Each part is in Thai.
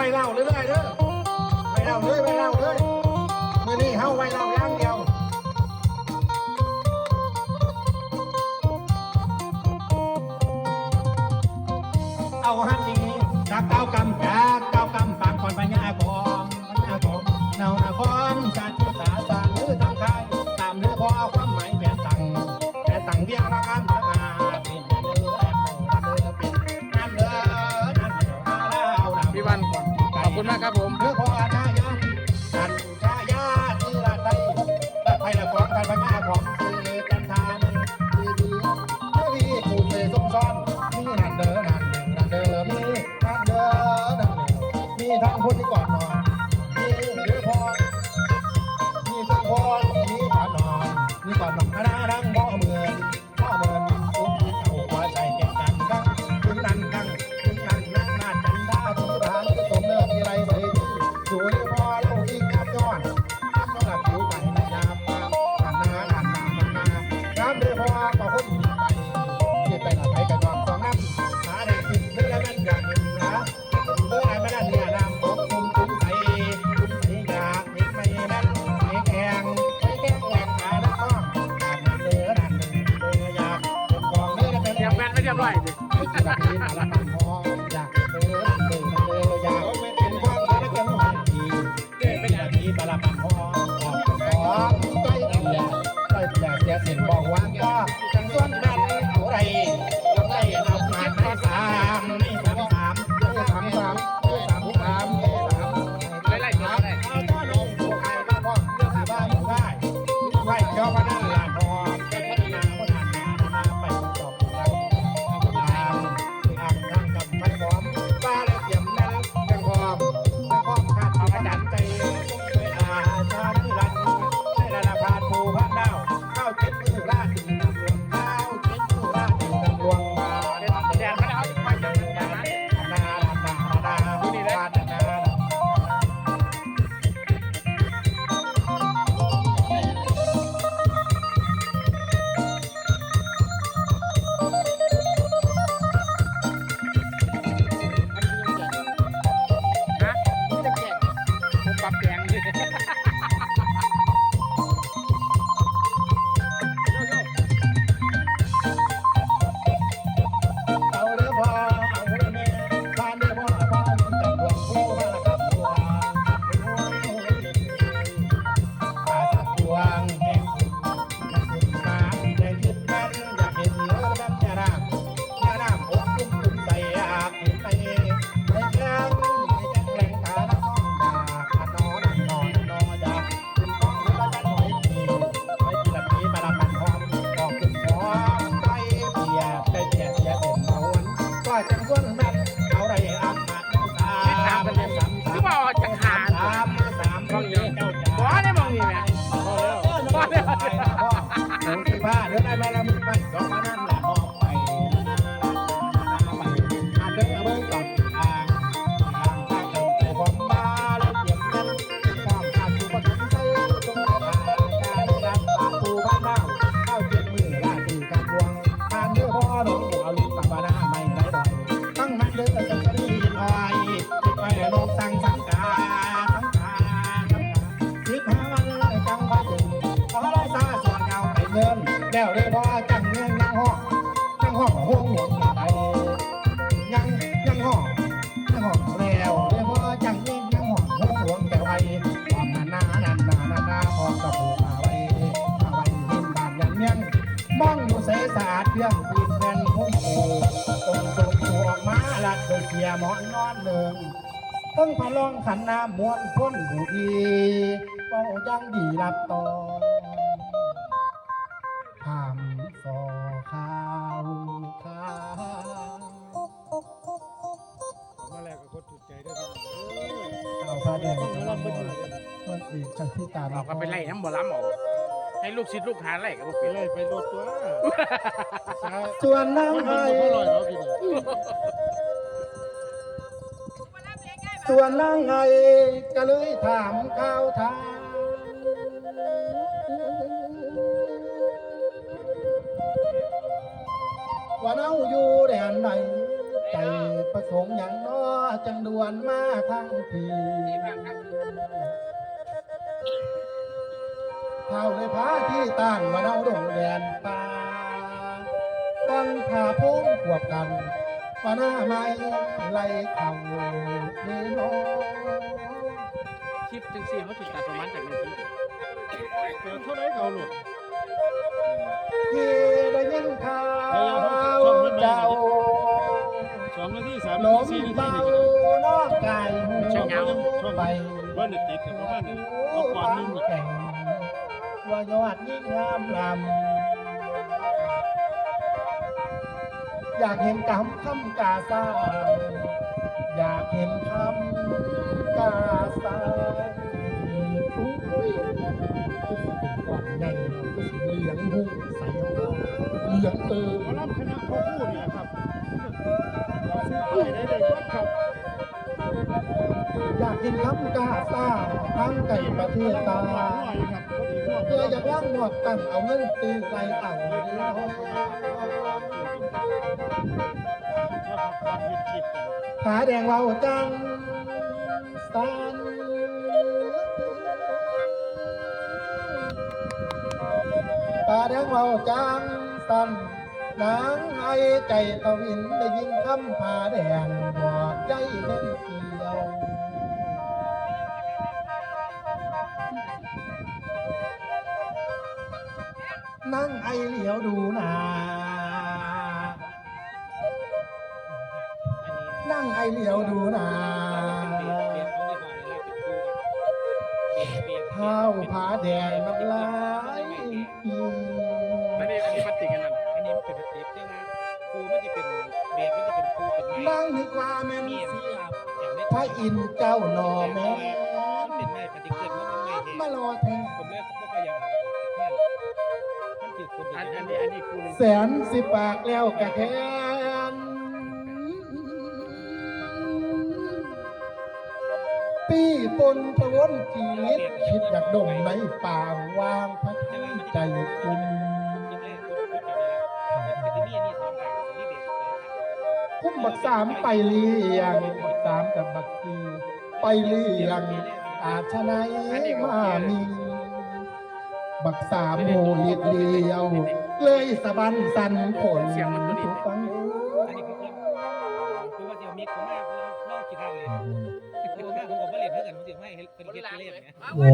ไว้เล่าเรื่อยเด้อไว้เล่าเรื่อยไว้เล่าเรื่อยมื่อนี้เฮาไว้เล่าอย่างเดียวเอาฮันนี้ตากเก้ากำกา ก่อนหนุ่มคณะรังพ่อเมือง เดินได้มาแล้วมึงไปสองมาหน้า รื่องปีนแผ่นพุ่มปูตรงตรงปูออกมาลัดโดเสียหมอนนอนหนึ่งต้องพะลองขันน้ำมวนพ้นบุดีเป้าจังดีรับตอทำฟอข้าวข้าวมาแลกกับคนถูกใจได้ครัเอาผ้าเดงมาลองมาดูมันอีกจากที่ตาเราก็ไปไล่น้ำบ่ล้ำออกให้ลูกศิษย์ลูกหาไล่กับพวกไปไล่ไปรวดตัว ส่วนนางไอ้ส่วนนางไอ้ก็เลยถามข้าวทางว่าเน่าอยู่แดนไหนใจประสงค์อย่างน้อจังดวนมาทางทีเท่าเลยพาที่ต่างมาเน่าดงแดนตา บังพาพุ่งขวบกันปาหน้าไม้ไล่เข่าเนน้องคลิปจังซี่เขาถูกตัดประมาณจากหนึ่งทีเกิดเท่าไรเก่าหลุดที่ได้ยินข่าวเจ้าสองนาทีสามนาทีสี่นาทีนี่นอกกายหูช่องช่องช่องไปบ้านเด็กติดกับประมาณนี้เอาก่อนหนึงแข่งว่ายอดยิ่งงามลำ อยากเห็นกำคำกาซาอยากเห็นคำกาซาก่อนใหญ่เหลืองหูใสเหลืองเออหมอลำคณะพ่อคู่นี่แหละครับเราซื้ได้เลยครับอยากกินคำกาซาทั้งไก่ประเทศตาเพื่ออยากล่างหมวกตั้งเอาเงินตีไรต่างเลยเนาะ ครับควาแดงเราจังสันตาแดงเราจังสันนางไอใจตะวินได้ยินคำผาแดงบอกใจเล่นเกี่ยวนั่งไอเหลียวดูหนา นั่งไอเหลียวดูนาเท้าผาแดงน้ำลายอันนี้อันนี้พลาสติกันนั้นอันนี้มันเป็นพลาสติกใช่ไหมครูมันจะเป็นเบรกมันจะเป็นครูเป็นไม้นั่งนึกว่าแม่นเสียพระอินเจ้าหนอแม่เป็นไม้ปฏิเกิดมันเป็นไม้แท้มารอแทงผมเลยก็พยายามเอาออกจากเนี่ยมันถือคนอันนี้อันนี้ครูแสนสิบปากแล้วกระแค้ ปีปนพะวันจีวิตคิดอยากดมในป่าวางพัดใจคุณพุ่มบักสามไปเลี้ยงบักสามกับบักซีไปเลี้ยงอาชนัยมามีบักสามโหลิดเลียว เลยสะบันสันผลทุกฟัง เป็นเกตเล่นเนี่ยโอ้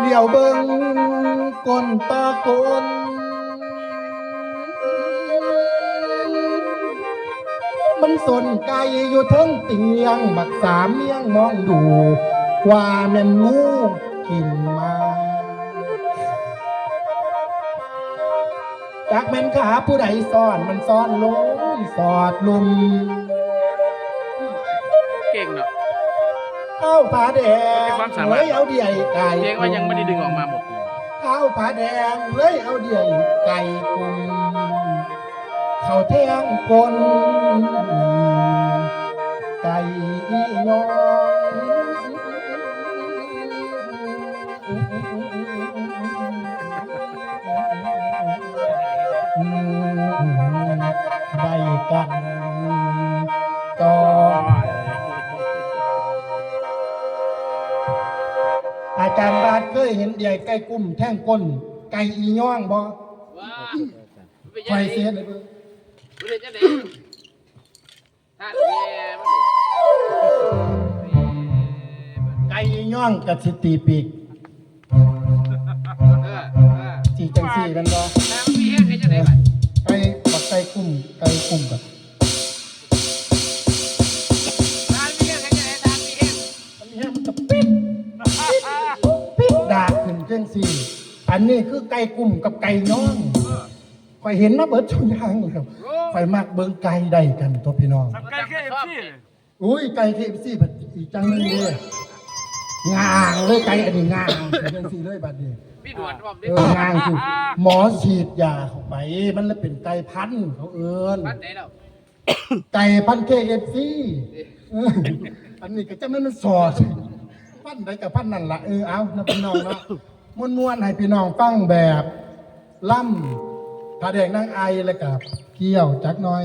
เลี้ยวเบิ้งก้นตาก้นมันสนไก่อยู่เทั้งเตียง บักสามเมียงมองดู ว่าแม่นงูกินมาจากแม่นขาผู้ใดซ่อนมันซ่อนลงสอดลุม เก่งเนาะ ข้าวผาแดงมีความสามารถ เลยเอาเดี่ยไก่เก่งว่ายังไม่ได้ดึงออกมาหมดข้าวผาแดงเลยเอาเดี่ยไก่กุมเขาแทงกลไก่ยองได้กัน ย์บาทเคยเห็นใหญ่ไก่กุ้มแท่งก้น ไก่อีย่องบ่ว้าไฟเสียเลยเบิ่งไม่ได้จะไหนท่านแย่มันดิไก่อีย่องกับสิตีปีกเออเออสีจังสีกันบ่แต่มันมีแห้งให้จะไหนบัดไก่บักไก่กุ้มไก่กุ้มกับ จังสี่ อันนี้คือไก่กุ้มกับไก่ย่องข่อยเห็นมาเบิดทุกอย่างแล้วข่อยมักเบิ่งไก่ได้กันตัวพี่น้อง ไก่แค่เอฟซีอุ้ยไก่เคเอฟซีบัดอีกจังนึงเลยงางเลยไก่อันนี้งางจังสี่เลยบัดนี้พี่หนวดผมเอองางคือหมอฉีดยาเข้าไป มันเลยเป็นไก่พันธุ์เขาเอินพันไหนเราไก่พันเคเอฟซีอันนี้ก็จะไม่มันสอดพันธุ์ใดกับพันนั่นละเออเอานะพี่น้องเนาะ มวนมวนๆให้พี่น้องฟังแบบ ล่ำผ้าแดงนั่งไอแล้วกับเกี่ยวจักน้อย